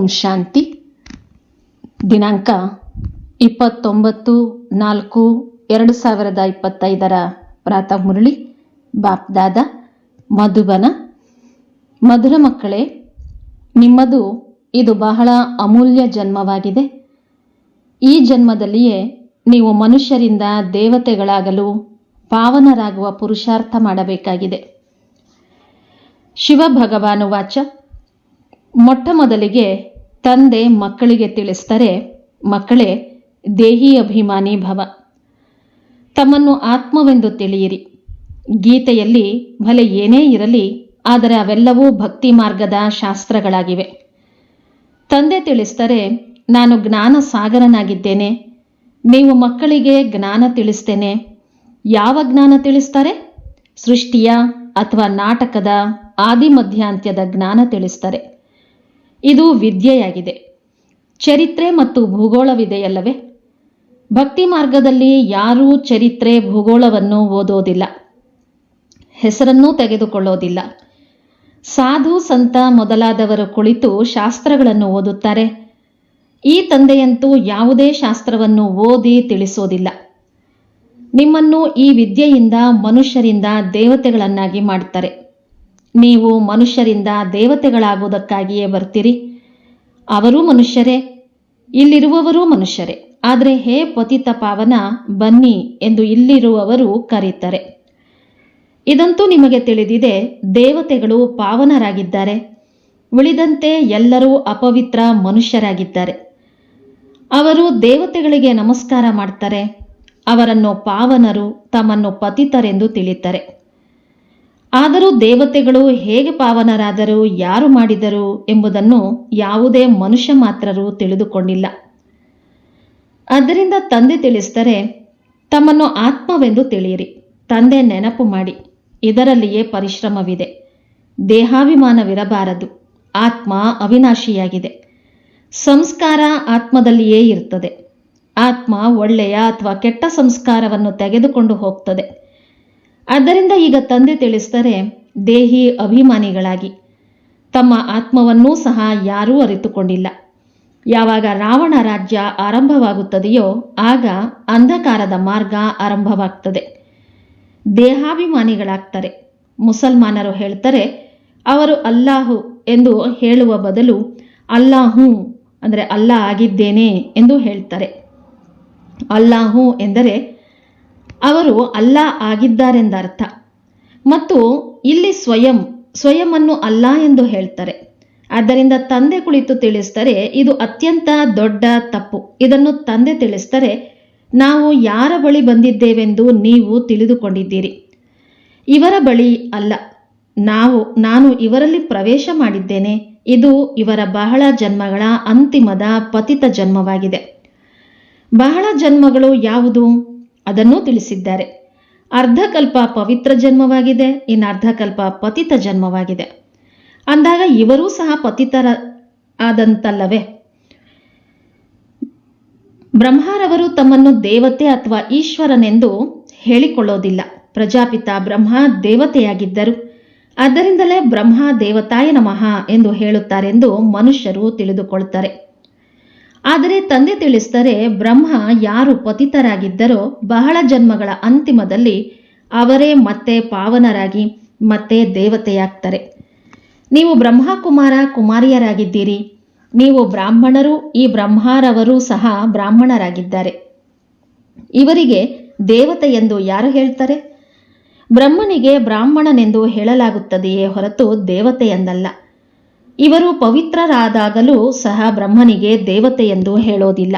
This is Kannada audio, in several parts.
ಓಂ ಶಾಂತಿ. ದಿನಾಂಕ ಇಪ್ಪತ್ತೊಂಬತ್ತು ನಾಲ್ಕು ಎರಡು ಸಾವಿರದ ಇಪ್ಪತ್ತೈದರ ಪ್ರಾತಃ ಮುರಳಿ ಬಾಪ್ದಾದ ಮಧುಬನ. ಮಧುರ ಮಕ್ಕಳೇ, ನಿಮ್ಮದು ಇದು ಬಹಳ ಅಮೂಲ್ಯ ಜನ್ಮವಾಗಿದೆ. ಈ ಜನ್ಮದಲ್ಲಿಯೇ ನೀವು ಮನುಷ್ಯರಿಂದ ದೇವತೆಗಳಾಗಲು ಪಾವನರಾಗುವ ಪುರುಷಾರ್ಥ ಮಾಡಬೇಕಾಗಿದೆ. ಶಿವ ಭಗವಾನು ವಾಚ ಮೊಟ್ಟ ಮೊದಲಿಗೆ ತಂದೆ ಮಕ್ಕಳಿಗೆ ತಿಳಿಸ್ತಾರೆ, ಮಕ್ಕಳೇ, ದೇಹಿ ಅಭಿಮಾನಿ ಭವ. ತಮ್ಮನ್ನು ಆತ್ಮವೆಂದು ತಿಳಿಯಿರಿ. ಗೀತೆಯಲ್ಲಿ ಭಲೆ ಏನೇ ಇರಲಿ, ಆದರೆ ಅವೆಲ್ಲವೂ ಭಕ್ತಿ ಮಾರ್ಗದ ಶಾಸ್ತ್ರಗಳಾಗಿವೆ. ತಂದೆ ತಿಳಿಸ್ತಾರೆ, ನಾನು ಜ್ಞಾನ ಸಾಗರನಾಗಿದ್ದೇನೆ, ನೀವು ಮಕ್ಕಳಿಗೆ ಜ್ಞಾನ ತಿಳಿಸ್ತೇನೆ. ಯಾವ ಜ್ಞಾನ ತಿಳಿಸ್ತಾರೆ? ಸೃಷ್ಟಿಯ ಅಥವಾ ನಾಟಕದ ಆದಿ ಮಧ್ಯಾಂತ್ಯದ ಜ್ಞಾನ ತಿಳಿಸ್ತಾರೆ. ಇದು ವಿದ್ಯೆಯಾಗಿದೆ. ಚರಿತ್ರೆ ಮತ್ತು ಭೂಗೋಳವಿದೆಯಲ್ಲವೇ? ಭಕ್ತಿ ಮಾರ್ಗದಲ್ಲಿ ಯಾರೂ ಚರಿತ್ರೆ, ಭೂಗೋಳವನ್ನು ಓದೋದಿಲ್ಲ. ಹೆಸರನ್ನೂ ತೆಗೆದುಕೊಳ್ಳೋದಿಲ್ಲ. ಸಾಧು, ಸಂತ ಮೊದಲಾದವರು ಕುಳಿತು ಶಾಸ್ತ್ರಗಳನ್ನು ಓದುತ್ತಾರೆ. ಈ ತಂದೆಯಂತೂ ಯಾವುದೇ ಶಾಸ್ತ್ರವನ್ನು ಓದಿ ತಿಳಿಸೋದಿಲ್ಲ. ನಿಮ್ಮನ್ನು ಈ ವಿದ್ಯೆಯಿಂದ, ಮನುಷ್ಯರಿಂದ ದೇವತೆಗಳನ್ನಾಗಿ ಮಾಡ್ತಾರೆ. ನೀವು ಮನುಷ್ಯರಿಂದ ದೇವತೆಗಳಾಗುವುದಕ್ಕಾಗಿಯೇ ಬರ್ತೀರಿ. ಅವರೂ ಮನುಷ್ಯರೇ, ಇಲ್ಲಿರುವವರೂ ಮನುಷ್ಯರೇ. ಆದರೆ ಹೇ ಪತಿತ ಪಾವನ, ಬನ್ನಿ ಎಂದು ಇಲ್ಲಿರುವವರು ಕರೀತಾರೆ. ಇದಂತೂ ನಿಮಗೆ ತಿಳಿದಿದೆ, ದೇವತೆಗಳು ಪಾವನರಾಗಿದ್ದಾರೆ. ಉಳಿದಂತೆ ಎಲ್ಲರೂ ಅಪವಿತ್ರ ಮನುಷ್ಯರಾಗಿದ್ದಾರೆ. ಅವರು ದೇವತೆಗಳಿಗೆ ನಮಸ್ಕಾರ ಮಾಡ್ತಾರೆ. ಅವರನ್ನು ಪಾವನರು ತಮ್ಮನ್ನು ಪತಿತರೆಂದು ತಿಳಿತಾರೆ. ಆದರೂ ದೇವತೆಗಳು ಹೇಗೆ ಪಾವನರಾದರು, ಯಾರು ಮಾಡಿದರು ಎಂಬುದನ್ನು ಯಾವುದೇ ಮನುಷ್ಯ ಮಾತ್ರರು ತಿಳಿದುಕೊಂಡಿಲ್ಲ. ಅದರಿಂದ ತಂದೆ ತಿಳಿಸಿದರೆ, ತಮ್ಮನ್ನು ಆತ್ಮವೆಂದು ತಿಳಿಯಿರಿ, ತಂದೆ ನೆನಪು ಮಾಡಿ, ಇದರಲ್ಲಿಯೇ ಪರಿಶ್ರಮವಿದೆ. ದೇಹಾಭಿಮಾನವಿರಬಾರದು, ಆತ್ಮ ಅವಿನಾಶಿಯಾಗಿದೆ. ಸಂಸ್ಕಾರ ಆತ್ಮದಲ್ಲಿಯೇ ಇರ್ತದೆ ಆತ್ಮ ಒಳ್ಳೆಯ ಅಥವಾ ಕೆಟ್ಟ ಸಂಸ್ಕಾರವನ್ನು ತೆಗೆದುಕೊಂಡು ಹೋಗ್ತದೆ. ಆದ್ದರಿಂದ ಈಗ ತಂದೆ ತಿಳಿಸ್ತಾರೆ ದೇಹಿ ಅಭಿಮಾನಿಗಳಾಗಿ ತಮ್ಮ ಆತ್ಮವನ್ನೂ ಸಹ ಯಾರೂ ಅರಿತುಕೊಂಡಿಲ್ಲ. ಯಾವಾಗ ರಾವಣ ರಾಜ್ಯ ಆರಂಭವಾಗುತ್ತದೆಯೋ ಆಗ ಅಂಧಕಾರದ ಮಾರ್ಗ ಆರಂಭವಾಗ್ತದೆ. ದೇಹಾಭಿಮಾನಿಗಳಾಗ್ತಾರೆ. ಮುಸಲ್ಮಾನರು ಹೇಳ್ತಾರೆ, ಅವರು ಅಲ್ಲಾಹು ಎಂದು ಹೇಳುವ ಬದಲು ಅಲ್ಲಾಹು ಅಂದರೆ ಅಲ್ಲ ಆಗಿದ್ದೇನೆ ಎಂದು ಹೇಳ್ತಾರೆ. ಅಲ್ಲಾಹು ಎಂದರೆ ಅವರು ಅಲ್ಲ ಆಗಿದ್ದಾರೆಂದರ್ಥ. ಮತ್ತು ಇಲ್ಲಿ ಸ್ವಯಂ ಸ್ವಯಂವನ್ನು ಅಲ್ಲ ಎಂದು ಹೇಳ್ತಾರೆ. ಆದ್ದರಿಂದ ತಂದೆ ಕುಳಿತು ತಿಳಿಸ್ತಾರೆ ಇದು ಅತ್ಯಂತ ದೊಡ್ಡ ತಪ್ಪು. ಇದನ್ನು ತಂದೆ ತಿಳಿಸ್ತಾರೆ ನಾವು ಯಾರ ಬಳಿ ಬಂದಿದ್ದೇವೆಂದು ನೀವು ತಿಳಿದುಕೊಂಡಿದ್ದೀರಿ. ಇವರ ಬಳಿ ಅಲ್ಲ. ನಾವು, ನಾನು ಇವರಲ್ಲಿ ಪ್ರವೇಶ ಮಾಡಿದ್ದೇನೆ. ಇದು ಇವರ ಬಹಳ ಜನ್ಮಗಳ ಅಂತಿಮದ ಪತಿತ ಜನ್ಮವಾಗಿದೆ. ಬಹಳ ಜನ್ಮಗಳು ಯಾವುದು? ಅದನ್ನೂ ತಿಳಿಸಿದ್ದಾರೆ. ಅರ್ಧಕಲ್ಪ ಪವಿತ್ರ ಜನ್ಮವಾಗಿದೆ ಇನ್ನು ಅರ್ಧಕಲ್ಪ ಪತಿತ ಜನ್ಮವಾಗಿದೆ. ಅಂದಾಗ ಇವರೂ ಸಹ ಪತಿತರ ಆದಂತಲ್ಲವೇ ಬ್ರಹ್ಮರವರು ತಮ್ಮನ್ನು ದೇವತೆ ಅಥವಾ ಈಶ್ವರನೆಂದು ಹೇಳಿಕೊಳ್ಳೋದಿಲ್ಲ. ಪ್ರಜಾಪಿತ ಬ್ರಹ್ಮ ದೇವತೆಯಾಗಿದ್ದರು. ಆದ್ದರಿಂದಲೇ ಬ್ರಹ್ಮ ದೇವತಾಯ ನಮಃ ಎಂದು ಹೇಳುತ್ತಾರೆಂದು ಮನುಷ್ಯರು ತಿಳಿದುಕೊಳ್ತಾರೆ. ಆದರೆ ತಂದೆ ತಿಳಿಸ್ತಾರೆ ಬ್ರಹ್ಮ ಯಾರು ಪತಿತರಾಗಿದ್ದರೋ ಬಹಳ ಜನ್ಮಗಳ ಅಂತಿಮದಲ್ಲಿ ಅವರೇ ಮತ್ತೆ ಪಾವನರಾಗಿ ಮತ್ತೆ ದೇವತೆಯಾಗ್ತಾರೆ. ನೀವು ಬ್ರಹ್ಮಕುಮಾರ ಕುಮಾರಿಯರಾಗಿದ್ದೀರಿ. ನೀವು ಬ್ರಾಹ್ಮಣರು, ಈ ಬ್ರಹ್ಮಾರವರು ಸಹ ಬ್ರಾಹ್ಮಣರಾಗಿದ್ದಾರೆ. ಇವರಿಗೆ ದೇವತೆ ಎಂದು ಯಾರು ಹೇಳ್ತಾರೆ? ಬ್ರಹ್ಮನಿಗೆ ಬ್ರಾಹ್ಮಣನೆಂದು ಹೇಳಲಾಗುತ್ತದೆಯೇ ಹೊರತು ದೇವತೆಯೆಂದಲ್ಲ ಇವರು ಪವಿತ್ರರಾದಾಗಲೂ ಸಹ ಬ್ರಹ್ಮನಿಗೆ ದೇವತೆ ಎಂದು ಹೇಳೋದಿಲ್ಲ.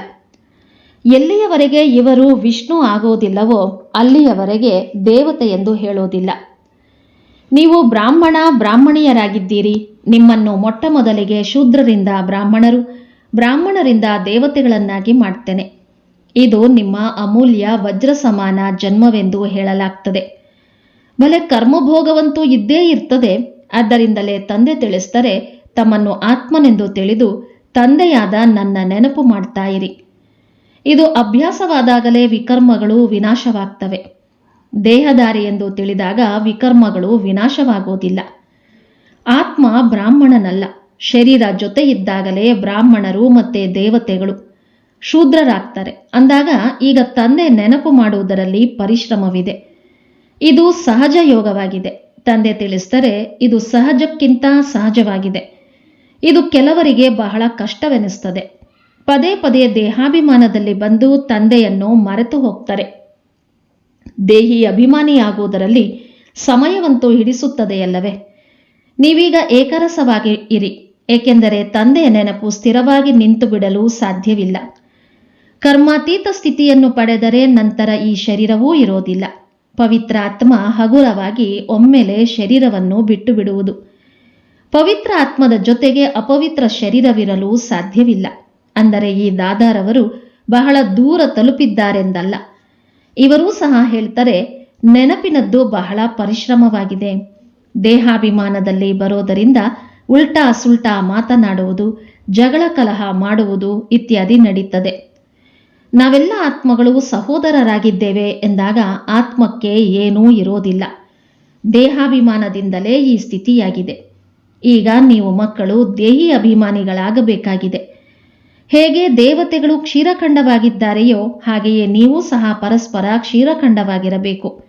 ಎಲ್ಲಿಯವರೆಗೆ ಇವರು ವಿಷ್ಣು ಆಗೋದಿಲ್ಲವೋ ಅಲ್ಲಿಯವರೆಗೆ ದೇವತೆ ಎಂದು ಹೇಳೋದಿಲ್ಲ. ನೀವು ಬ್ರಾಹ್ಮಣ ಬ್ರಾಹ್ಮಣಿಯರಾಗಿದ್ದೀರಿ. ನಿಮ್ಮನ್ನು ಮೊಟ್ಟ ಮೊದಲಿಗೆ ಶೂದ್ರರಿಂದ ಬ್ರಾಹ್ಮಣರು, ಬ್ರಾಹ್ಮಣರಿಂದ ದೇವತೆಗಳನ್ನಾಗಿ ಮಾಡ್ತೇನೆ. ಇದು ನಿಮ್ಮ ಅಮೂಲ್ಯ ವಜ್ರ ಸಮಾನ ಜನ್ಮವೆಂದು ಹೇಳಲಾಗ್ತದೆ. ಭಲೆ ಕರ್ಮಭೋಗವಂತೂ ಇದ್ದೇ ಇರ್ತದೆ. ಆದ್ದರಿಂದಲೇ ತಂದೆ ತಿಳಿಸ್ತಾರೆ ತಮ್ಮನ್ನು ಆತ್ಮನೆಂದು ತಿಳಿದು ತಂದೆಯಾದ ನನ್ನ ನೆನಪು ಮಾಡ್ತಾ ಇರಿ. ಇದು ಅಭ್ಯಾಸವಾದಾಗಲೇ ವಿಕರ್ಮಗಳು ವಿನಾಶವಾಗ್ತವೆ. ದೇಹದಾರಿ ಎಂದು ತಿಳಿದಾಗ ವಿಕರ್ಮಗಳು ವಿನಾಶವಾಗೋದಿಲ್ಲ. ಆತ್ಮ ಬ್ರಾಹ್ಮಣನಲ್ಲ. ಶರೀರ ಜೊತೆ ಇದ್ದಾಗಲೇ ಬ್ರಾಹ್ಮಣರು ಮತ್ತೆ ದೇವತೆಗಳು ಶೂದ್ರರಾಗ್ತಾರೆ. ಅಂದಾಗ ಈಗ ತಂದೆ ನೆನಪು ಮಾಡುವುದರಲ್ಲಿ ಪರಿಶ್ರಮವಿದೆ. ಇದು ಸಹಜ ಯೋಗವಾಗಿದೆ. ತಂದೆ ತಿಳಿಸ್ತಾರೆ ಇದು ಸಹಜಕ್ಕಿಂತ ಸಹಜವಾಗಿದೆ. ಇದು ಕೆಲವರಿಗೆ ಬಹಳ ಕಷ್ಟವೆನಿಸುತ್ತದೆ. ಪದೇ ಪದೇ ದೇಹಾಭಿಮಾನದಲ್ಲಿ ಬಂದು ತಂದೆಯನ್ನು ಮರೆತು ಹೋಗ್ತಾರೆ. ದೇಹಿ ಅಭಿಮಾನಿಯಾಗುವುದರಲ್ಲಿ ಸಮಯವಂತೂ ಹಿಡಿಸುತ್ತದೆಯಲ್ಲವೇ? ನೀವೀಗ ಏಕರಸವಾಗಿ ಇರಿ, ಏಕೆಂದರೆ ತಂದೆಯ ನೆನಪು ಸ್ಥಿರವಾಗಿ ನಿಂತು ಬಿಡಲು ಸಾಧ್ಯವಿಲ್ಲ. ಕರ್ಮಾತೀತ ಸ್ಥಿತಿಯನ್ನು ಪಡೆದರೆ ನಂತರ ಈ ಶರೀರವೂ ಇರೋದಿಲ್ಲ. ಪವಿತ್ರ ಆತ್ಮ ಹಗುರವಾಗಿ ಒಮ್ಮೆಲೆ ಶರೀರವನ್ನು ಬಿಟ್ಟು ಬಿಡುವುದು. ಪವಿತ್ರ ಆತ್ಮದ ಜೊತೆಗೆ ಅಪವಿತ್ರ ಶರೀರವಿರಲು ಸಾಧ್ಯವಿಲ್ಲ. ಅಂದರೆ ಈ ದಾದಾರವರು ಬಹಳ ದೂರ ತಲುಪಿದ್ದಾರೆಂದಲ್ಲ. ಇವರೂ ಸಹ ಹೇಳ್ತಾರೆ, ನೆನಪಿನದ್ದು ಬಹಳ ಪರಿಶ್ರಮವಾಗಿದೆ. ದೇಹಾಭಿಮಾನದಲ್ಲಿ ಬರೋದರಿಂದ ಉಲ್ಟಾ ಸುಲ್ಟಾ ಮಾತನಾಡುವುದು, ಜಗಳ ಕಲಹ ಮಾಡುವುದು ಇತ್ಯಾದಿ ನಡೀತದೆ. ನಾವೆಲ್ಲ ಆತ್ಮಗಳು ಸಹೋದರರಾಗಿದ್ದೇವೆ ಎಂದಾಗ ಆತ್ಮಕ್ಕೆ ಏನೂ ಇರೋದಿಲ್ಲ. ದೇಹಾಭಿಮಾನದಿಂದಲೇ ಈ ಸ್ಥಿತಿಯಾಗಿದೆ. ಈಗ ನೀವು ಮಕ್ಕಳು ದೇಹಿ ಅಭಿಮಾನಿಗಳಾಗಬೇಕಾಗಿದೆ. ಹೇಗೆ ದೇವತೆಗಳು ಕ್ಷೀರಖಂಡವಾಗಿದ್ದಾರೆಯೋ ಹಾಗೆಯೇ ನೀವು ಸಹ ಪರಸ್ಪರ ಕ್ಷೀರಖಂಡವಾಗಿರಬೇಕು.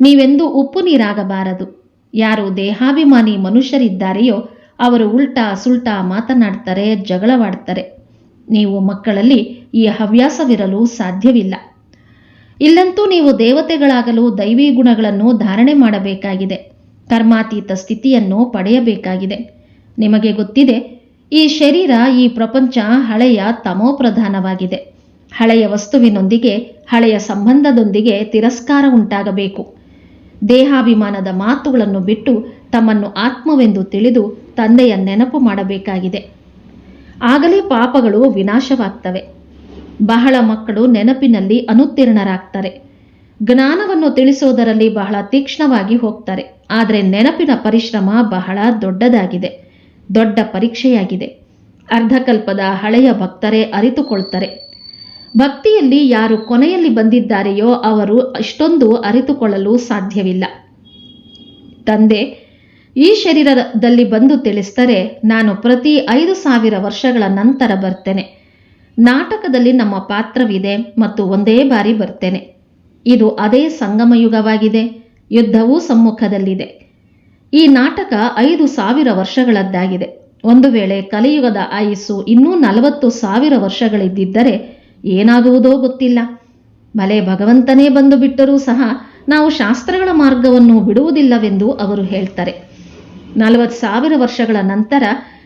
ನೀವೆಂದು ಉಪ್ಪು ನೀರಾಗಬಾರದು. ಯಾರು ದೇಹಾಭಿಮಾನಿ ಮನುಷ್ಯರಿದ್ದಾರೆಯೋ ಅವರು ಉಲ್ಟಾ ಸುಲ್ಟಾ ಮಾತನಾಡ್ತಾರೆ, ಜಗಳವಾಡ್ತಾರೆ. ನೀವು ಮಕ್ಕಳಲ್ಲಿ ಈ ಹವ್ಯಾಸವಿರಲು ಸಾಧ್ಯವಿಲ್ಲ. ಇಲ್ಲಂತೂ ನೀವು ದೇವತೆಗಳಾಗಲು ದೈವಿ ಗುಣಗಳನ್ನು ಧಾರಣೆ ಮಾಡಬೇಕಾಗಿದೆ. ಕರ್ಮಾತೀತ ಸ್ಥಿತಿಯನ್ನು ಪಡೆಯಬೇಕಾಗಿದೆ. ನಿಮಗೆ ಗೊತ್ತಿದೆ, ಈ ಶರೀರ ಈ ಪ್ರಪಂಚ ಹಳೆಯ ತಮೋಪ್ರಧಾನವಾಗಿದೆ. ಹಳೆಯ ವಸ್ತುವಿನೊಂದಿಗೆ, ಹಳೆಯ ಸಂಬಂಧದೊಂದಿಗೆ ತಿರಸ್ಕಾರ ಉಂಟಾಗಬೇಕು. ದೇಹಾಭಿಮಾನದ ಮಾತುಗಳನ್ನು ಬಿಟ್ಟು ತಮ್ಮನ್ನು ಆತ್ಮವೆಂದು ತಿಳಿದು ತಂದೆಯ ನೆನಪು ಮಾಡಬೇಕಾಗಿದೆ. ಆಗಲೇ ಪಾಪಗಳು ವಿನಾಶವಾಗ್ತವೆ. ಬಹಳ ಮಕ್ಕಳು ನೆನಪಿನಲ್ಲಿ ಅನುತ್ತೀರ್ಣರಾಗ್ತಾರೆ. ಜ್ಞಾನವನ್ನು ತಿಳಿಸೋದರಲ್ಲಿ ಬಹಳ ತೀಕ್ಷ್ಣವಾಗಿ ಹೋಗ್ತಾರೆ. ಆದರೆ ನೆನಪಿನ ಪರಿಶ್ರಮ ಬಹಳ ದೊಡ್ಡದಾಗಿದೆ. ದೊಡ್ಡ ಪರೀಕ್ಷೆಯಾಗಿದೆ. ಅರ್ಧಕಲ್ಪದ ಹಳೆಯ ಭಕ್ತರೇ ಅರಿತುಕೊಳ್ತಾರೆ. ಭಕ್ತಿಯಲ್ಲಿ ಯಾರು ಕೊನೆಯಲ್ಲಿ ಬಂದಿದ್ದಾರೆಯೋ ಅವರು ಅಷ್ಟೊಂದು ಅರಿತುಕೊಳ್ಳಲು ಸಾಧ್ಯವಿಲ್ಲ. ತಂದೆ, ಈ ಶರೀರದಲ್ಲಿ ಬಂದು ತಿಳಿಸ್ತಾರೆ ನಾನು ಪ್ರತಿ ಐದು ಸಾವಿರ ವರ್ಷಗಳ ನಂತರ ಬರ್ತೇನೆ. ನಾಟಕದಲ್ಲಿ ನಮ್ಮ ಪಾತ್ರವಿದೆ ಮತ್ತು ಒಂದೇ ಬಾರಿ ಬರ್ತೇನೆ. ಇದು ಅದೇ ಸಂಗಮಯುಗವಾಗಿದೆ. ಯುದ್ಧವೂ ಸಮ್ಮುಖದಲ್ಲಿದೆ. ಈ ನಾಟಕ ಐದು ಸಾವಿರ ವರ್ಷಗಳದ್ದಾಗಿದೆ. ಒಂದು ವೇಳೆ ಕಲಿಯುಗದ ಆಯುಸ್ಸು ಇನ್ನೂ ನಲವತ್ತು ಸಾವಿರ ವರ್ಷಗಳಿದ್ದಿದ್ದರೆ ಏನಾಗುವುದೋ ಗೊತ್ತಿಲ್ಲ. ಮಲೆ ಭಗವಂತನೇ ಬಂದು ಬಿಟ್ಟರೂ ಸಹ ನಾವು ಶಾಸ್ತ್ರಗಳ ಮಾರ್ಗವನ್ನು ಬಿಡುವುದಿಲ್ಲವೆಂದು ಅವರು ಹೇಳ್ತಾರೆ. ನಲವತ್ತು ಸಾವಿರ ವರ್ಷಗಳ ನಂತರ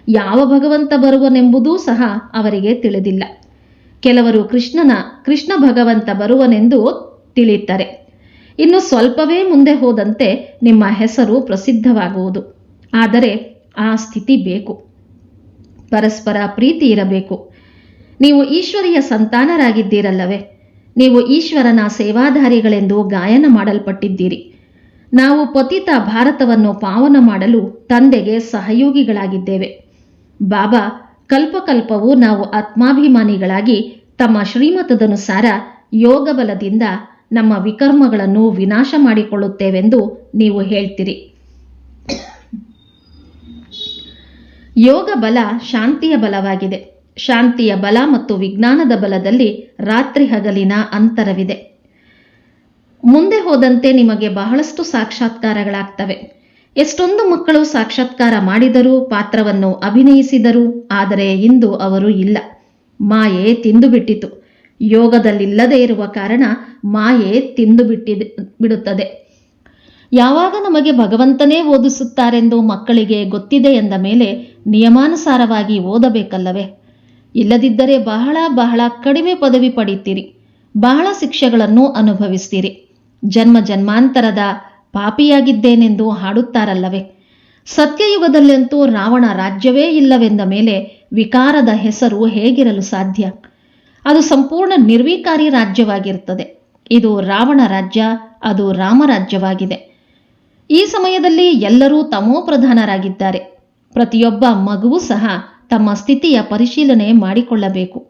ಯಾವ ಭಗವಂತ ಬರುವನೆಂಬುದೂ ಸಹ ಅವರಿಗೆ ತಿಳಿದಿಲ್ಲ. ಕೆಲವರು ಕೃಷ್ಣನ ಕೃಷ್ಣ ಭಗವಂತ ಬರುವನೆಂದು ತಿಳಿಯುತ್ತಾರೆ. ಇನ್ನು ಸ್ವಲ್ಪವೇ ಮುಂದೆ ಹೋದಂತೆ ನಿಮ್ಮ ಹೆಸರು ಪ್ರಸಿದ್ಧವಾಗುವುದು. ಆದರೆ ಆ ಸ್ಥಿತಿ ಬೇಕು. ಪರಸ್ಪರ ಪ್ರೀತಿ ಇರಬೇಕು. ನೀವು ಈಶ್ವರಿಯ ಸಂತಾನರಾಗಿದ್ದೀರಲ್ಲವೇ? ನೀವು ಈಶ್ವರನ ಸೇವಾಧಾರಿಗಳೆಂದು ಗಾಯನ ಮಾಡಲ್ಪಟ್ಟಿದ್ದೀರಿ. ನಾವು ಪತಿತ ಭಾರತವನ್ನು ಪಾವನ ಮಾಡಲು ತಂದೆಗೆ ಸಹಯೋಗಿಗಳಾಗಿದ್ದೇವೆ. ಬಾಬಾ, ಕಲ್ಪಕಲ್ಪವು ನಾವು ಆತ್ಮಾಭಿಮಾನಿಗಳಾಗಿ ತಮ್ಮ ಶ್ರೀಮತದನುಸಾರ ಯೋಗ ಬಲದಿಂದ ನಮ್ಮ ವಿಕರ್ಮಗಳನ್ನು ವಿನಾಶ ಮಾಡಿಕೊಳ್ಳುತ್ತೇವೆಂದು ನೀವು ಹೇಳ್ತೀರಿ. ಯೋಗ ಬಲ ಶಾಂತಿಯ ಬಲವಾಗಿದೆ. ಶಾಂತಿಯ ಬಲ ಮತ್ತು ವಿಜ್ಞಾನದ ಬಲದಲ್ಲಿ ರಾತ್ರಿ ಹಗಲಿನ ಅಂತರವಿದೆ. ಮುಂದೆ ಹೋದಂತೆ ನಿಮಗೆ ಬಹಳಷ್ಟು ಸಾಕ್ಷಾತ್ಕಾರಗಳಾಗ್ತವೆ. ಎಷ್ಟೊಂದು ಮಕ್ಕಳು ಸಾಕ್ಷಾತ್ಕಾರ ಮಾಡಿದರೂ, ಪಾತ್ರವನ್ನು ಅಭಿನಯಿಸಿದರು, ಆದರೆ ಇಂದು ಅವರು ಇಲ್ಲ. ಮಾಯೆ ತಿಂದು ಬಿಟ್ಟಿತು ಯೋಗದಲ್ಲಿಲ್ಲದೆ ಇರುವ ಕಾರಣ ಮಾಯೆ ತಿಂದು ಬಿಡುತ್ತದೆ. ಯಾವಾಗ ನಮಗೆ ಭಗವಂತನೇ ಓದಿಸುತ್ತಾರೆಂದು ಮಕ್ಕಳಿಗೆ ಗೊತ್ತಿದೆ ಎಂದ ಮೇಲೆ ನಿಯಮಾನುಸಾರವಾಗಿ ಓದಬೇಕಲ್ಲವೇ? ಇಲ್ಲದಿದ್ದರೆ ಬಹಳ ಬಹಳ ಕಡಿಮೆ ಪದವಿ ಪಡೀತೀರಿ. ಬಹಳ ಶಿಕ್ಷೆಗಳನ್ನು ಅನುಭವಿಸ್ತೀರಿ. ಜನ್ಮ ಜನ್ಮಾಂತರದ ಪಾಪಿಯಾಗಿದ್ದೇನೆಂದು ಹಾಡುತ್ತಾರಲ್ಲವೇ? ಸತ್ಯಯುಗದಲ್ಲಂತೂ ರಾವಣ ರಾಜ್ಯವೇ ಇಲ್ಲವೆಂದ ಮೇಲೆ ವಿಕಾರದ ಹೆಸರು ಹೇಗಿರಲು ಸಾಧ್ಯ? ಅದು ಸಂಪೂರ್ಣ ನಿರ್ವಿಕಾರಿ ರಾಜ್ಯವಾಗಿರುತ್ತದೆ. ಇದು ರಾವಣ ರಾಜ್ಯ, ಅದು ರಾಮರಾಜ್ಯವಾಗಿದೆ ಈ ಸಮಯದಲ್ಲಿ ಎಲ್ಲರೂ ತಮೋಪ್ರಧಾನರಾಗಿದ್ದಾರೆ ಪ್ರತಿಯೊಬ್ಬ ಮಗುವೂ ಸಹ ತಮ್ಮ ಸ್ಥಿತಿಯ ಪರಿಶೀಲನೆ ಮಾಡಿಕೊಳ್ಳಬೇಕು.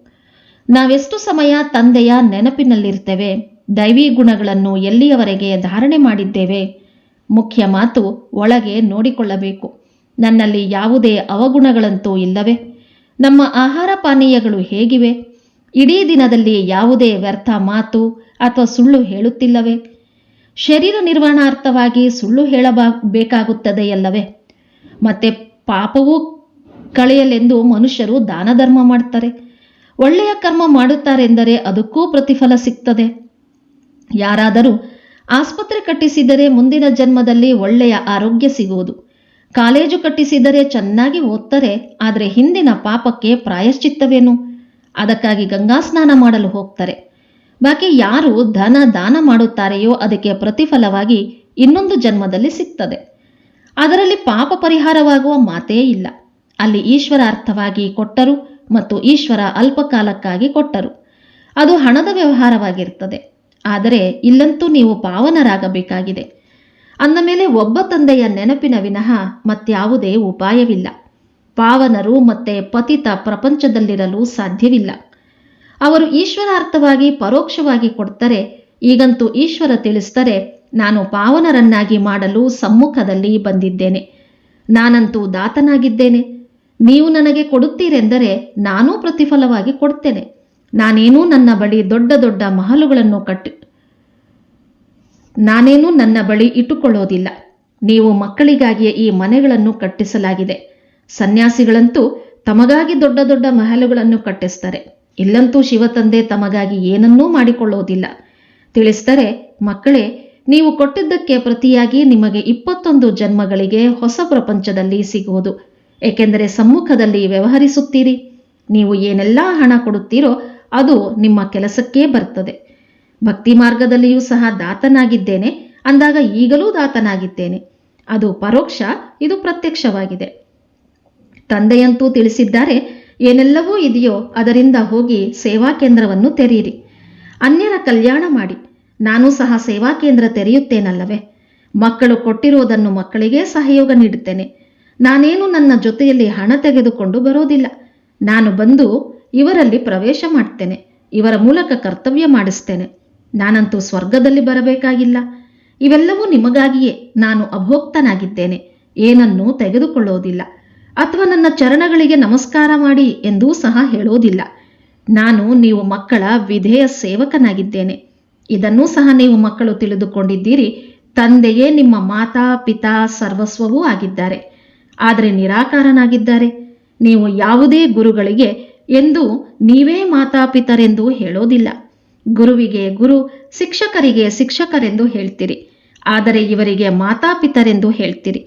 ನಾವೆಷ್ಟು ಸಮಯ ತಂದೆಯ ನೆನಪಿನಲ್ಲಿರ್ತೇವೆ, ದೈವಿ ಗುಣಗಳನ್ನು ಎಲ್ಲಿಯವರೆಗೆ ಧಾರಣೆ ಮಾಡಿದ್ದೇವೆ, ಮುಖ್ಯ ಮಾತು ಒಳಗೆ ನೋಡಿಕೊಳ್ಳಬೇಕು. ನನ್ನಲ್ಲಿ ಯಾವುದೇ ಅವಗುಣಗಳಂತೂ ಇಲ್ಲವೆ? ನಮ್ಮ ಆಹಾರ ಪಾನೀಯಗಳು ಹೇಗಿವೆ? ಇಡೀ ದಿನದಲ್ಲಿ ಯಾವುದೇ ವ್ಯರ್ಥ ಮಾತು ಅಥವಾ ಸುಳ್ಳು ಹೇಳುತ್ತಿಲ್ಲವೇ? ಶರೀರ ನಿರ್ವಹಣಾರ್ಥವಾಗಿ ಸುಳ್ಳು ಹೇಳಬಾ ಬೇಕಾಗುತ್ತದೆಯಲ್ಲವೇ ಮತ್ತೆ ಪಾಪವೂ ಕಳೆಯಲೆಂದು ಮನುಷ್ಯರು ದಾನ ಧರ್ಮ ಮಾಡ್ತಾರೆ. ಒಳ್ಳೆಯ ಕರ್ಮ ಮಾಡುತ್ತಾರೆಂದರೆ ಅದಕ್ಕೂ ಪ್ರತಿಫಲ ಸಿಗ್ತದೆ. ಯಾರಾದರೂ ಆಸ್ಪತ್ರೆ ಕಟ್ಟಿಸಿದರೆ ಮುಂದಿನ ಜನ್ಮದಲ್ಲಿ ಒಳ್ಳೆಯ ಆರೋಗ್ಯ ಸಿಗುವುದು. ಕಾಲೇಜು ಕಟ್ಟಿಸಿದರೆ ಚೆನ್ನಾಗಿ ಓದ್ತಾರೆ, ಆದರೆ ಹಿಂದಿನ ಪಾಪಕ್ಕೆ ಪ್ರಾಯಶ್ಚಿತ್ತವೇನು? ಅದಕ್ಕಾಗಿ ಗಂಗಾ ಸ್ನಾನ ಮಾಡಲು ಹೋಗ್ತಾರೆ. ಬಾಕಿ ಯಾರು ಧನ ದಾನ ಮಾಡುತ್ತಾರೆಯೋ ಅದಕ್ಕೆ ಪ್ರತಿಫಲವಾಗಿ ಇನ್ನೊಂದು ಜನ್ಮದಲ್ಲಿ ಸಿಗ್ತದೆ. ಅದರಲ್ಲಿ ಪಾಪ ಪರಿಹಾರವಾಗುವ ಮಾತೇ ಇಲ್ಲ. ಅಲ್ಲಿ ಈಶ್ವರ ಅರ್ಥವಾಗಿ ಕೊಟ್ಟರು ಮತ್ತು ಈಶ್ವರ ಅಲ್ಪಕಾಲಕ್ಕಾಗಿ ಕೊಟ್ಟರು. ಅದು ಹಣದ ವ್ಯವಹಾರವಾಗಿರ್ತದೆ. ಆದರೆ ಇಲ್ಲಂತೂ ನೀವು ಪಾವನರಾಗಬೇಕಾಗಿದೆ. ಅಂದ ಮೇಲೆ ಒಬ್ಬ ತಂದೆಯ ನೆನಪಿನ ವಿನಃ ಮತ್ಯಾವುದೇ ಉಪಾಯವಿಲ್ಲ. ಪಾವನರು ಮತ್ತೆ ಪತಿತ ಪ್ರಪಂಚದಲ್ಲಿರಲು ಸಾಧ್ಯವಿಲ್ಲ. ಅವರು ಈಶ್ವರಾರ್ಥವಾಗಿ ಪರೋಕ್ಷವಾಗಿ ಕೊಡ್ತಾರೆ, ಈಗಂತೂ ಈಶ್ವರ ತಿಳಿಸ್ತಾರೆ, ನಾನು ಪಾವನರನ್ನಾಗಿ ಮಾಡಲು ಸಮ್ಮುಖದಲ್ಲಿ ಬಂದಿದ್ದೇನೆ. ನಾನಂತೂ ದಾತನಾಗಿದ್ದೇನೆ. ನೀವು ನನಗೆ ಕೊಡುತ್ತೀರೆಂದರೆ ನಾನೂ ಪ್ರತಿಫಲವಾಗಿ ಕೊಡ್ತೇನೆ. ನಾನೇನೂ ನನ್ನ ಬಳಿ ದೊಡ್ಡ ದೊಡ್ಡ ಮಹಲುಗಳನ್ನು ಕಟ್ಟಿ, ನಾನೇನೂ ನನ್ನ ಬಳಿ ಇಟ್ಟುಕೊಳ್ಳೋದಿಲ್ಲ. ನೀವು ಮಕ್ಕಳಿಗಾಗಿಯೇ ಈ ಮನೆಗಳನ್ನು ಕಟ್ಟಿಸಲಾಗಿದೆ. ಸನ್ಯಾಸಿಗಳಂತೂ ತಮಗಾಗಿ ದೊಡ್ಡ ದೊಡ್ಡ ಮಹಲುಗಳನ್ನು ಕಟ್ಟಿಸ್ತಾರೆ. ಇಲ್ಲಂತೂ ಶಿವತಂದೆ ತಮಗಾಗಿ ಏನನ್ನೂ ಮಾಡಿಕೊಳ್ಳೋದಿಲ್ಲ. ತಿಳಿಸ್ತಾರೆ ಮಕ್ಕಳೇ, ನೀವು ಕೊಟ್ಟಿದ್ದಕ್ಕೆ ಪ್ರತಿಯಾಗಿ ನಿಮಗೆ ಇಪ್ಪತ್ತೊಂದು ಜನ್ಮಗಳಿಗೆ ಹೊಸ ಪ್ರಪಂಚದಲ್ಲಿ ಸಿಗುವುದು. ಏಕೆಂದರೆ ಸಮ್ಮುಖದಲ್ಲಿ ವ್ಯವಹರಿಸುತ್ತೀರಿ. ನೀವು ಏನೆಲ್ಲ ಹಣ ಕೊಡುತ್ತೀರೋ ಅದು ನಿಮ್ಮ ಕೆಲಸಕ್ಕೇ ಬರ್ತದೆ ಭಕ್ತಿ ಮಾರ್ಗದಲ್ಲಿಯೂ ಸಹ ದಾತನಾಗಿದ್ದೇನೆ. ಅಂದಾಗ ಈಗಲೂ ದಾತನಾಗಿದ್ದೇನೆ. ಅದು ಪರೋಕ್ಷ, ಇದು ಪ್ರತ್ಯಕ್ಷವಾಗಿದೆ. ತಂದೆಯಂತೂ ತಿಳಿಸಿದ್ದಾರೆ, ಏನೆಲ್ಲವೂ ಇದೆಯೋ ಅದರಿಂದ ಹೋಗಿ ಸೇವಾ ಕೇಂದ್ರವನ್ನು ತೆರೆಯಿರಿ. ಅನ್ಯರ ಕಲ್ಯಾಣ ಮಾಡಿ, ನಾನು ಸಹ ಸೇವಾ ಕೇಂದ್ರ ತೆರೆಯುತ್ತೇನಲ್ಲವೇ? ಮಕ್ಕಳು ಕೊಟ್ಟಿರುವುದನ್ನು ಮಕ್ಕಳಿಗೆ ಸಹಯೋಗ ನೀಡುತ್ತೇನೆ. ನಾನೇನು ನನ್ನ ಜೊತೆಯಲ್ಲಿ ಹಣ ತೆಗೆದುಕೊಂಡು ಬರೋದಿಲ್ಲ. ನಾನು ಬಂದು ಇವರಲ್ಲಿ ಪ್ರವೇಶ ಮಾಡ್ತೇನೆ, ಇವರ ಮೂಲಕ ಕರ್ತವ್ಯ ಮಾಡಿಸ್ತೇನೆ. ನಾನಂತೂ ಸ್ವರ್ಗದಲ್ಲಿ ಬರಬೇಕಾಗಿಲ್ಲ. ಇವೆಲ್ಲವೂ ನಿಮಗಾಗಿಯೇ ನಾನು ಅಭೋಕ್ತನಾಗಿದ್ದೇನೆ, ಏನನ್ನೂ ತೆಗೆದುಕೊಳ್ಳೋದಿಲ್ಲ ಅಥವಾ ನನ್ನ ಚರಣಗಳಿಗೆ ನಮಸ್ಕಾರ ಮಾಡಿ ಎಂದೂ ಸಹ ಹೇಳೋದಿಲ್ಲ ನಾನು ನೀವು ಮಕ್ಕಳ ವಿಧೇಯ ಸೇವಕನಾಗಿದ್ದೇನೆ. ಇದನ್ನೂ ಸಹ ನೀವು ಮಕ್ಕಳು ತಿಳಿದುಕೊಂಡಿದ್ದೀರಿ. ತಂದೆಯೇ ನಿಮ್ಮ ಮಾತಾ, ಪಿತಾ ಸರ್ವಸ್ವವೂ ಆಗಿದ್ದಾರೆ. ಆದರೆ ನಿರಾಕಾರನಾಗಿದ್ದಾರೆ. ನೀವು ಯಾವುದೇ ಗುರುಗಳಿಗೆ ಎಂದು ನೀವೇ ಮಾತಾಪಿತರೆಂದು ಹೇಳೋದಿಲ್ಲ. ಗುರುವಿಗೆ ಗುರು, ಶಿಕ್ಷಕರಿಗೆ ಶಿಕ್ಷಕರೆಂದು ಹೇಳ್ತೀರಿ. ಆದರೆ ಇವರಿಗೆ ಮಾತಾಪಿತರೆಂದು ಹೇಳ್ತೀರಿ.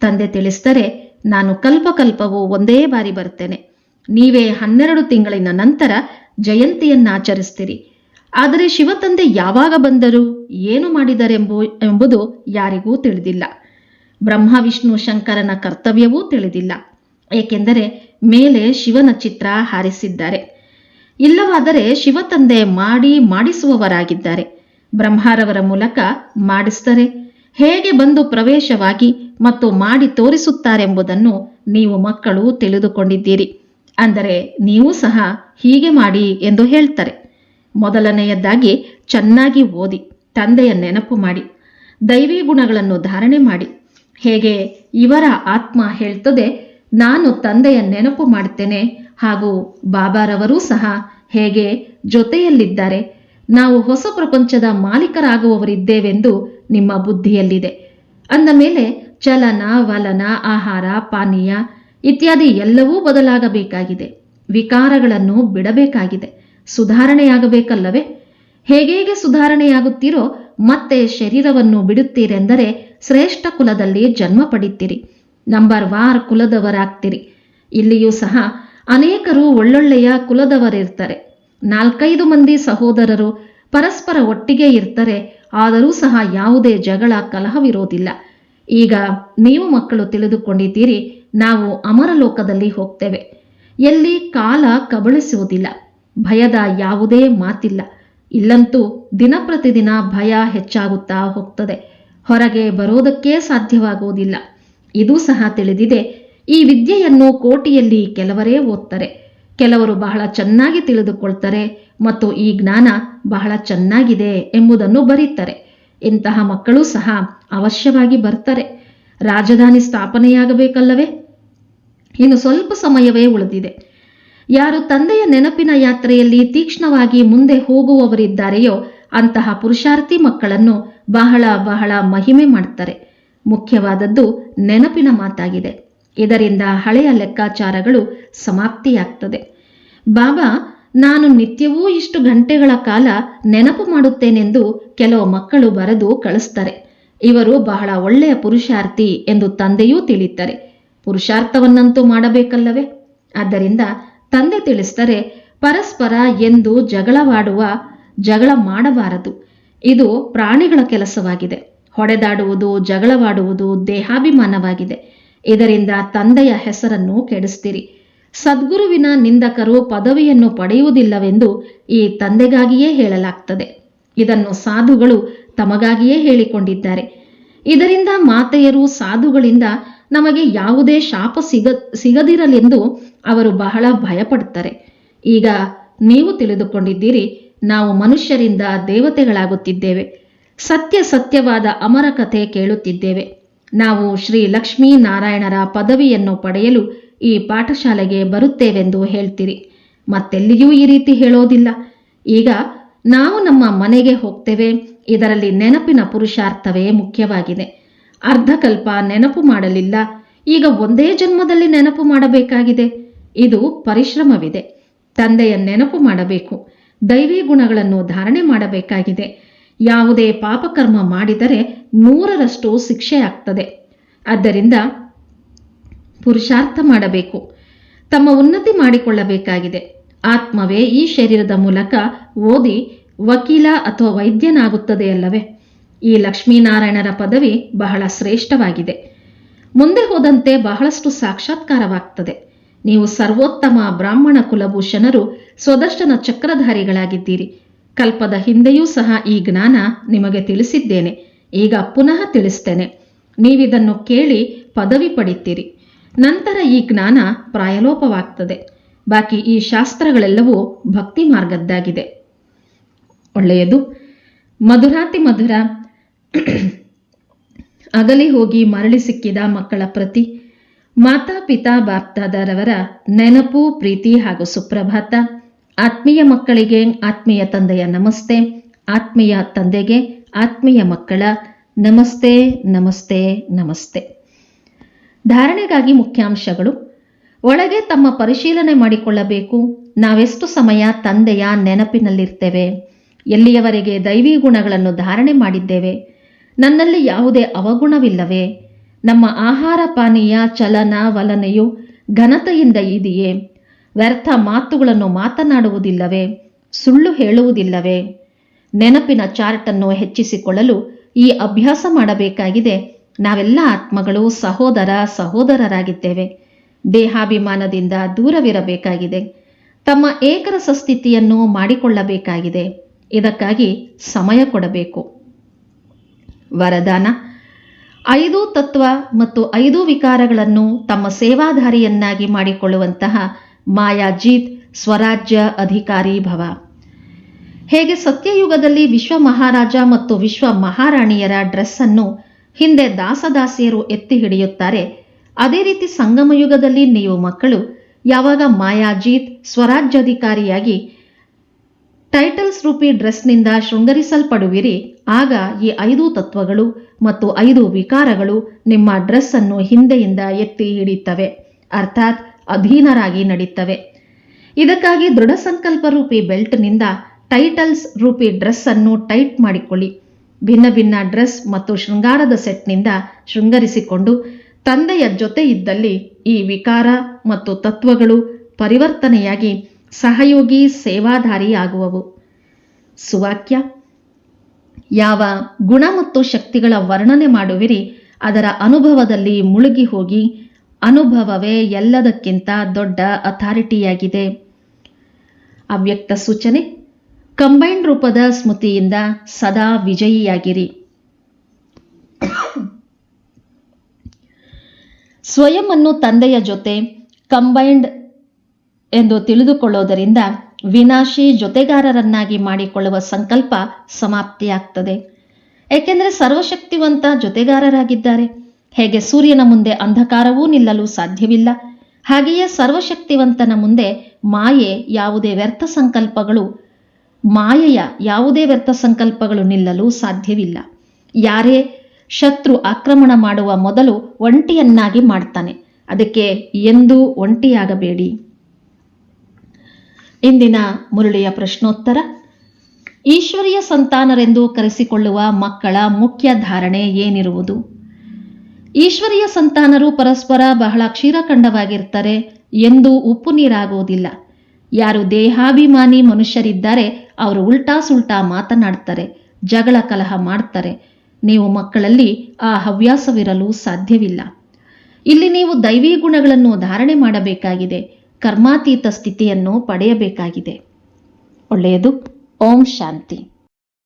ತಂದೆ ತಿಳಿಸಿದರೆ ನಾನು ಕಲ್ಪಕಲ್ಪವು ಒಂದೇ ಬಾರಿ ಬರ್ತೇನೆ ನೀವೇ ಹನ್ನೆರಡು ತಿಂಗಳಿನ ನಂತರ ಜಯಂತಿಯನ್ನಾಚರಿಸ್ತೀರಿ. ಆದರೆ ಶಿವತಂದೆ ಯಾವಾಗ ಬಂದರು ಏನು ಮಾಡಿದರೆಂಬು, ಎಂಬುದು ಯಾರಿಗೂ ತಿಳಿದಿಲ್ಲ. ಬ್ರಹ್ಮ ವಿಷ್ಣು ಶಂಕರನ ಕರ್ತವ್ಯವೂ ತಿಳಿದಿಲ್ಲ. ಏಕೆಂದರೆ ಮೇಲೆ ಶಿವನ ಚಿತ್ರ ಹಾರಿಸಿದ್ದಾರೆ. ಇಲ್ಲವಾದರೆ ಶಿವತಂದೆ ಮಾಡಿ ಮಾಡಿಸುವವರಾಗಿದ್ದಾರೆ. ಬ್ರಹ್ಮಾರವರ ಮೂಲಕ ಮಾಡಿಸ್ತಾರೆ. ಹೇಗೆ ಬಂದು ಪ್ರವೇಶವಾಗಿ ಮತ್ತು ಮಾಡಿ ತೋರಿಸುತ್ತಾರೆಂಬುದನ್ನು ನೀವು ಮಕ್ಕಳು ತಿಳಿದುಕೊಂಡಿದ್ದೀರಿ. ಅಂದರೆ ನೀವು ಸಹ ಹೀಗೆ ಮಾಡಿ ಎಂದು ಹೇಳ್ತಾರೆ. ಮೊದಲನೆಯದಾಗಿ ಚೆನ್ನಾಗಿ ಓದಿ, ತಂದೆಯ ನೆನಪು ಮಾಡಿ, ದೈವಿ ಗುಣಗಳನ್ನು ಧಾರಣೆ ಮಾಡಿ. ಹೇಗೆ? ಇವರ ಆತ್ಮ ಹೇಳ್ತದೆ, ನಾನು ತಂದೆಯ ನೆನಪು ಮಾಡ್ತೇನೆ ಹಾಗೂ ಬಾಬಾರವರೂ ಸಹ ಹೇಗೆ? ಜೊತೆಯಲ್ಲಿದ್ದಾರೆ. ನಾವು ಹೊಸ ಪ್ರಪಂಚದ ಮಾಲೀಕರಾಗುವವರಿದ್ದೇವೆಂದು ನಿಮ್ಮ ಬುದ್ಧಿಯಲ್ಲಿದೆ. ಅಂದ ಮೇಲೆ ಚಲನ, ವಲನ, ಆಹಾರ, ಪಾನೀಯ ಇತ್ಯಾದಿ ಎಲ್ಲವೂ ಬದಲಾಗಬೇಕಾಗಿದೆ. ವಿಕಾರಗಳನ್ನು ಬಿಡಬೇಕಾಗಿದೆ. ಸುಧಾರಣೆಯಾಗಬೇಕಲ್ಲವೇ? ಹೇಗೇಗೆ ಸುಧಾರಣೆಯಾಗುತ್ತೀರೋ ಮತ್ತೆ ಶರೀರವನ್ನು ಬಿಡುತ್ತೀರೆಂದರೆ ಶ್ರೇಷ್ಠ ಕುಲದಲ್ಲಿ ಜನ್ಮ ಪಡಿತೀರಿ. ನಂಬರ್ ವಾರ್ ಕುಲದವರಾಗ್ತೀರಿ. ಇಲ್ಲಿಯೂ ಸಹ ಅನೇಕರು ಒಳ್ಳೊಳ್ಳೆಯ ಕುಲದವರಿರ್ತಾರೆ. ನಾಲ್ಕೈದು ಮಂದಿ ಸಹೋದರರು ಪರಸ್ಪರ ಒಟ್ಟಿಗೆ ಇರ್ತಾರೆ. ಆದರೂ ಸಹ ಯಾವುದೇ ಜಗಳ, ಕಲಹವಿರೋದಿಲ್ಲ. ಈಗ ನೀವು ಮಕ್ಕಳು ತಿಳಿದುಕೊಂಡಿದ್ದೀರಿ, ನಾವು ಅಮರಲೋಕದಲ್ಲಿ ಹೋಗ್ತೇವೆ. ಎಲ್ಲಿ ಕಾಲ ಕಬಳಿಸುವುದಿಲ್ಲ, ಭಯದ ಯಾವುದೇ ಮಾತಿಲ್ಲ. ಇಲ್ಲಂತೂ ದಿನ ಪ್ರತಿದಿನ ಭಯ ಹೆಚ್ಚಾಗುತ್ತಾ ಹೋಗ್ತದೆ. ಹೊರಗೆ ಬರೋದಕ್ಕೇ ಸಾಧ್ಯವಾಗುವುದಿಲ್ಲ. ಇದು ಸಹ ತಿಳಿದಿದೆ, ಈ ವಿದ್ಯೆಯನ್ನು ಕೋಟಿಯಲ್ಲಿ ಕೆಲವರೇ ಓದ್ತಾರೆ. ಕೆಲವರು ಬಹಳ ಚೆನ್ನಾಗಿ ತಿಳಿದುಕೊಳ್ತಾರೆ ಮತ್ತು ಈ ಜ್ಞಾನ ಬಹಳ ಚೆನ್ನಾಗಿದೆ ಎಂಬುದನ್ನು ಬರೀತಾರೆ. ಇಂತಹ ಮಕ್ಕಳು ಸಹ ಅವಶ್ಯವಾಗಿ ಬರ್ತಾರೆ. ರಾಜಧಾನಿ ಸ್ಥಾಪನೆಯಾಗಬೇಕಲ್ಲವೇ? ಇನ್ನು ಸ್ವಲ್ಪ ಸಮಯವೇ ಉಳಿದಿದೆ. ಯಾರು ತಂದೆಯ ನೆನಪಿನ ಯಾತ್ರೆಯಲ್ಲಿ ತೀಕ್ಷ್ಣವಾಗಿ ಮುಂದೆ ಹೋಗುವವರಿದ್ದಾರೆಯೋ ಅಂತಹ ಪುರುಷಾರ್ಥಿ ಮಕ್ಕಳನ್ನು ಬಹಳ ಬಹಳ ಮಹಿಮೆ ಮಾಡ್ತಾರೆ. ಮುಖ್ಯವಾದದ್ದು ನೆನಪಿನ ಮಾತಾಗಿದೆ. ಇದರಿಂದ ಹಳೆಯ ಲೆಕ್ಕಾಚಾರಗಳು ಸಮಾಪ್ತಿಯಾಗ್ತದೆ. ಬಾಬಾ ನಾನು ನಿತ್ಯವೂ ಇಷ್ಟು ಗಂಟೆಗಳ ಕಾಲ ನೆನಪು ಮಾಡುತ್ತೇನೆಂದು ಕೆಲವು ಮಕ್ಕಳು ಬರೆದು ಕಳಿಸ್ತಾರೆ. ಇವರು ಬಹಳ ಒಳ್ಳೆಯ ಪುರುಷಾರ್ಥಿ ಎಂದು ತಂದೆಯೂ ತಿಳಿತಾರೆ ಪುರುಷಾರ್ಥವನ್ನಂತೂ ಮಾಡಬೇಕಲ್ಲವೇ? ಆದ್ದರಿಂದ ತಂದೆ ತಿಳಿಸ್ತಾರೆ ಪರಸ್ಪರ ಎಂದು ಜಗಳವಾಡುವ, ಜಗಳ ಮಾಡಬಾರದು. ಇದು ಪ್ರಾಣಿಗಳ ಕೆಲಸವಾಗಿದೆ. ಹೊಡೆದಾಡುವುದು, ಜಗಳವಾಡುವುದು ದೇಹಾಭಿಮಾನವಾಗಿದೆ. ಇದರಿಂದ ತಂದೆಯ ಹೆಸರನ್ನು ಕೆಡಿಸ್ತೀರಿ. ಸದ್ಗುರುವಿನ ನಿಂದಕರು ಪದವಿಯನ್ನು ಪಡೆಯುವುದಿಲ್ಲವೆಂದು ಈ ತಂದೆಗಾಗಿಯೇ ಹೇಳಲಾಗ್ತದೆ. ಇದನ್ನು ಸಾಧುಗಳು ತಮಗಾಗಿಯೇ ಹೇಳಿಕೊಂಡಿದ್ದಾರೆ. ಇದರಿಂದ ಮಾತೆಯರು ಸಾಧುಗಳಿಂದ ನಮಗೆ ಯಾವುದೇ ಶಾಪ ಸಿಗ, ಸಿಗದಿರಲೆಂದು ಅವರು ಬಹಳ ಭಯಪಡುತ್ತಾರೆ. ಈಗ ನೀವು ತಿಳಿದುಕೊಂಡಿದ್ದೀರಿ, ನಾವು ಮನುಷ್ಯರಿಂದ ದೇವತೆಗಳಾಗುತ್ತಿದ್ದೇವೆ. ಸತ್ಯ ಸತ್ಯವಾದ ಅಮರ ಕಥೆ ಕೇಳುತ್ತಿದ್ದೇವೆ. ನಾವು ಶ್ರೀ ಲಕ್ಷ್ಮೀ ನಾರಾಯಣರ ಪದವಿಯನ್ನು ಪಡೆಯಲು ಈ ಪಾಠಶಾಲೆಗೆ ಬರುತ್ತೇವೆಂದು ಹೇಳ್ತೀರಿ. ಮತ್ತೆಲ್ಲಿಯೂ ಈ ರೀತಿ ಹೇಳೋದಿಲ್ಲ. ಈಗ ನಾವು ನಮ್ಮ ಮನೆಗೆ ಹೋಗ್ತೇವೆ. ಇದರಲ್ಲಿ ನೆನಪಿನ ಪುರುಷಾರ್ಥವೇ ಮುಖ್ಯವಾಗಿದೆ. ಅರ್ಧಕಲ್ಪ ನೆನಪು ಮಾಡಲಿಲ್ಲ. ಈಗ ಒಂದೇ ಜನ್ಮದಲ್ಲಿ ನೆನಪು ಮಾಡಬೇಕಾಗಿದೆ. ಇದು ಪರಿಶ್ರಮವಿದೆ. ತಂದೆಯ ನೆನಪು ಮಾಡಬೇಕು. ದೈವಿ ಗುಣಗಳನ್ನು ಧಾರಣೆ ಮಾಡಬೇಕಾಗಿದೆ. ಯಾವುದೇ ಪಾಪಕರ್ಮ ಮಾಡಿದರೆ ನೂರರಷ್ಟು ಶಿಕ್ಷೆಯಾಗ್ತದೆ. ಆದ್ದರಿಂದ ಪುರುಷಾರ್ಥ ಮಾಡಬೇಕು. ತಮ್ಮ ಉನ್ನತಿ ಮಾಡಿಕೊಳ್ಳಬೇಕಾಗಿದೆ. ಆತ್ಮವೇ ಈ ಶರೀರದ ಮೂಲಕ ಓದಿ ವಕೀಲ ಅಥವಾ ವೈದ್ಯನಾಗುತ್ತದೆಯಲ್ಲವೇ ಈ ಲಕ್ಷ್ಮೀನಾರಾಯಣರ ಪದವಿ ಬಹಳ ಶ್ರೇಷ್ಠವಾಗಿದೆ. ಮುಂದೆ ಹೋದಂತೆ ಬಹಳಷ್ಟು ಸಾಕ್ಷಾತ್ಕಾರವಾಗ್ತದೆ. ನೀವು ಸರ್ವೋತ್ತಮ ಬ್ರಾಹ್ಮಣ ಕುಲಭೂಷಣರು, ಸ್ವದರ್ಶನ ಚಕ್ರಧಾರಿಗಳಾಗಿದ್ದೀರಿ. ಕಲ್ಪದ ಹಿಂದೆಯೂ ಸಹ ಈ ಜ್ಞಾನ ನಿಮಗೆ ತಿಳಿಸಿದ್ದೇನೆ. ಈಗ ಪುನಃ ತಿಳಿಸ್ತೇನೆ. ನೀವಿದನ್ನು ಕೇಳಿ ಪದವಿ ಪಡಿತೀರಿ. ನಂತರ ಈ ಜ್ಞಾನ ಪ್ರಾಯಲೋಪವಾಗ್ತದೆ. ಬಾಕಿ ಈ ಶಾಸ್ತ್ರಗಳೆಲ್ಲವೂ ಭಕ್ತಿ ಮಾರ್ಗದ್ದಾಗಿದೆ. ಒಳ್ಳೆಯದು. ಮಧುರಾತಿ ಮಧುರ. ಅಗಲಿ ಹೋಗಿ ಮರಳಿ ಸಿಕ್ಕಿದ ಮಕ್ಕಳ ಪ್ರತಿ ಮಾತಾ ಪಿತಾ ಬಾಪ್ತಾದರವರ ನೆನಪು, ಪ್ರೀತಿ ಹಾಗೂ ಸುಪ್ರಭಾತ. ಆತ್ಮೀಯ ಮಕ್ಕಳಿಗೆ ಆತ್ಮೀಯ ತಂದೆಯ ನಮಸ್ತೆ, ಆತ್ಮೀಯ ತಂದೆಗೆ ಆತ್ಮೀಯ ಮಕ್ಕಳ ನಮಸ್ತೆ ನಮಸ್ತೆ ನಮಸ್ತೆ. ಧಾರಣೆಗಾಗಿ ಮುಖ್ಯಾಂಶಗಳು. ಒಳಗೆ ತಮ್ಮ ಪರಿಶೀಲನೆ ಮಾಡಿಕೊಳ್ಳಬೇಕು. ನಾವೆಷ್ಟು ಸಮಯ ತಂದೆಯ ನೆನಪಿನಲ್ಲಿರ್ತೇವೆ. ಎಲ್ಲಿಯವರೆಗೆ ದೈವಿ ಗುಣಗಳನ್ನು ಧಾರಣೆ ಮಾಡಿದ್ದೇವೆ. ನನ್ನಲ್ಲಿ ಯಾವುದೇ ಅವಗುಣವಿಲ್ಲವೇ. ನಮ್ಮ ಆಹಾರ ಪಾನೀಯ, ಚಲನ, ವಲನೆಯು ಘನತೆಯಿಂದ ಇದೆಯೇ. ವ್ಯರ್ಥ ಮಾತುಗಳನ್ನು ಮಾತನಾಡುವುದಿಲ್ಲವೇ. ಸುಳ್ಳು ಹೇಳುವುದಿಲ್ಲವೇ. ನೆನಪಿನ ಚಾರ್ಟನ್ನು ಹೆಚ್ಚಿಸಿಕೊಳ್ಳಲು ಈ ಅಭ್ಯಾಸ ಮಾಡಬೇಕಾಗಿದೆ. ನಾವೆಲ್ಲ ಆತ್ಮಗಳು ಸಹೋದರ ಸಹೋದರರಾಗಿದ್ದೇವೆ. ದೇಹಾಭಿಮಾನದಿಂದ ದೂರವಿರಬೇಕಾಗಿದೆ. ತಮ್ಮ ಏಕರಸ ಸ್ಥಿತಿಯನ್ನು ಮಾಡಿಕೊಳ್ಳಬೇಕಾಗಿದೆ. ಇದಕ್ಕಾಗಿ ಸಮಯ ಕೊಡಬೇಕು. ವರದಾನ. ಐದು ತತ್ವ ಮತ್ತು ಐದು ವಿಕಾರಗಳನ್ನು ತಮ್ಮ ಸೇವಾಧಾರಿಯನ್ನಾಗಿ ಮಾಡಿಕೊಳ್ಳುವಂತಹ ಮಾಯಾಜೀತ್ ಸ್ವರಾಜ್ಯ ಅಧಿಕಾರಿ ಭವ. ಹೇಗೆ ಸತ್ಯಯುಗದಲ್ಲಿ ವಿಶ್ವ ಮಹಾರಾಜ ಮತ್ತು ವಿಶ್ವ ಮಹಾರಾಣಿಯರ ಡ್ರೆಸ್ ಅನ್ನು ಹಿಂದೆ ದಾಸದಾಸಿಯರು ಎತ್ತಿ ಹಿಡಿಯುತ್ತಾರೆ. ಅದೇ ರೀತಿ ಸಂಗಮ ಯುಗದಲ್ಲಿ ನೀವು ಮಕ್ಕಳು, ಯಾವಾಗ ಮಾಯಾಜೀತ್ ಸ್ವರಾಜ್ಯಾಧಿಕಾರಿಯಾಗಿ ಟೈಟಲ್ಸ್ ರೂಪಿ ಡ್ರೆಸ್ನಿಂದ ಶೃಂಗರಿಸಲ್ಪಡುವಿರಿ, ಆಗ ಈ ಐದು ತತ್ವಗಳು ಮತ್ತು ಐದು ವಿಕಾರಗಳು ನಿಮ್ಮ ಡ್ರೆಸ್ ಅನ್ನು ಹಿಂದೆಯಿಂದ ಎತ್ತಿ ಹಿಡಿಯುತ್ತವೆ, ಅರ್ಥಾತ್ ಅಧೀನರಾಗಿ ನಡೆಯುತ್ತವೆ ಇದಕ್ಕಾಗಿ ದೃಢ ಸಂಕಲ್ಪ ರೂಪಿ ಬೆಲ್ಟ್ನಿಂದ ಟೈಟಲ್ಸ್ ರೂಪಿ ಡ್ರೆಸ್ ಅನ್ನು ಟೈಟ್ ಮಾಡಿಕೊಳ್ಳಿ. ಭಿನ್ನ ಭಿನ್ನ ಡ್ರೆಸ್ ಮತ್ತು ಶೃಂಗಾರದ ಸೆಟ್ನಿಂದ ಶೃಂಗರಿಸಿಕೊಂಡು ತಂದೆಯ ಜೊತೆ ಇದ್ದಲ್ಲಿ ಈ ವಿಕಾರ ಮತ್ತು ತತ್ವಗಳು ಪರಿವರ್ತನೆಯಾಗಿ ಸಹಯೋಗಿ ಸೇವಾಧಾರಿಯಾಗುವವು. ಸುವಾಕ್ಯ, ಯಾವ ಗುಣ ಮತ್ತು ಶಕ್ತಿಗಳ ವರ್ಣನೆ ಮಾಡುವಿರಿ, ಅದರ ಅನುಭವದಲ್ಲಿ ಮುಳುಗಿ ಹೋಗಿ ಅನುಭವವೇ ಎಲ್ಲದಕ್ಕಿಂತ ದೊಡ್ಡ ಅಥಾರಿಟಿಯಾಗಿದೆ ಅವ್ಯಕ್ತ ಸೂಚನೆ ಕಂಬೈನ್ಡ್ ರೂಪದ ಸ್ಮೃತಿಯಿಂದ ಸದಾ ವಿಜಯಿಯಾಗಿರಿ. ಸ್ವಯಂ ಅನ್ನು ತಂದೆಯ ಜೊತೆ ಕಂಬೈಂಡ್ ಎಂದು ತಿಳಿದುಕೊಳ್ಳೋದರಿಂದ ವಿನಾಶಿ ಜೊತೆಗಾರರನ್ನಾಗಿ ಮಾಡಿಕೊಳ್ಳುವ ಸಂಕಲ್ಪ ಸಮಾಪ್ತಿಯಾಗ್ತದೆ. ಏಕೆಂದರೆ ಸರ್ವಶಕ್ತಿವಂತ ಜೊತೆಗಾರರಾಗಿದ್ದಾರೆ. ಹೇಗೆ ಸೂರ್ಯನ ಮುಂದೆ ಅಂಧಕಾರವೂ ನಿಲ್ಲಲು ಸಾಧ್ಯವಿಲ್ಲ. ಹಾಗೆಯೇ ಸರ್ವಶಕ್ತಿವಂತನ ಮುಂದೆ ಮಾಯೆ, ಯಾವುದೇ ವ್ಯರ್ಥ ಸಂಕಲ್ಪಗಳು ಮಾಯೆಯ ಯಾವುದೇ ವ್ಯರ್ಥ ಸಂಕಲ್ಪಗಳು ನಿಲ್ಲಲು ಸಾಧ್ಯವಿಲ್ಲ. ಯಾರೇ ಶತ್ರು ಆಕ್ರಮಣ ಮಾಡುವ ಮೊದಲು ಒಂಟಿಯನ್ನಾಗಿ ಮಾಡ್ತಾನೆ. ಅದಕ್ಕೆ ಎಂದೂ ಒಂಟಿಯಾಗಬೇಡಿ. ಇಂದಿನ ಮುರುಳಿಯ ಪ್ರಶ್ನೋತ್ತರ, ಈಶ್ವರೀಯ ಸಂತಾನರೆಂದು ಕರೆಸಿಕೊಳ್ಳುವ ಮಕ್ಕಳ ಮುಖ್ಯ ಧಾರಣೆ ಏನಿರುವುದು? ಈಶ್ವರೀಯ ಸಂತಾನರು ಪರಸ್ಪರ ಬಹಳ ಕ್ಷೀರಖಂಡವಾಗಿರ್ತಾರೆ ಎಂದು ಉಪ್ಪು ನೀರಾಗುವುದಿಲ್ಲ. ಯಾರು ದೇಹಾಭಿಮಾನಿ ಮನುಷ್ಯರಿದ್ದಾರೆ ಅವರು ಉಲ್ಟಾ ಸುಲ್ಟಾ ಮಾತನಾಡ್ತಾರೆ ಜಗಳ ಕಲಹ ಮಾಡ್ತಾರೆ ನೀವು ಮಕ್ಕಳಲ್ಲಿ ಆ ಹವ್ಯಾಸವಿರಲು ಸಾಧ್ಯವಿಲ್ಲ. ಇಲ್ಲಿ ನೀವು ದೈವಿ ಗುಣಗಳನ್ನು ಧಾರಣೆ ಮಾಡಬೇಕಾಗಿದೆ, ಕರ್ಮಾತೀತ ಸ್ಥಿತಿಯನ್ನು ಪಡೆಯಬೇಕಾಗಿದೆ. ಒಳ್ಳೆಯದು. ಓಂ ಶಾಂತಿ.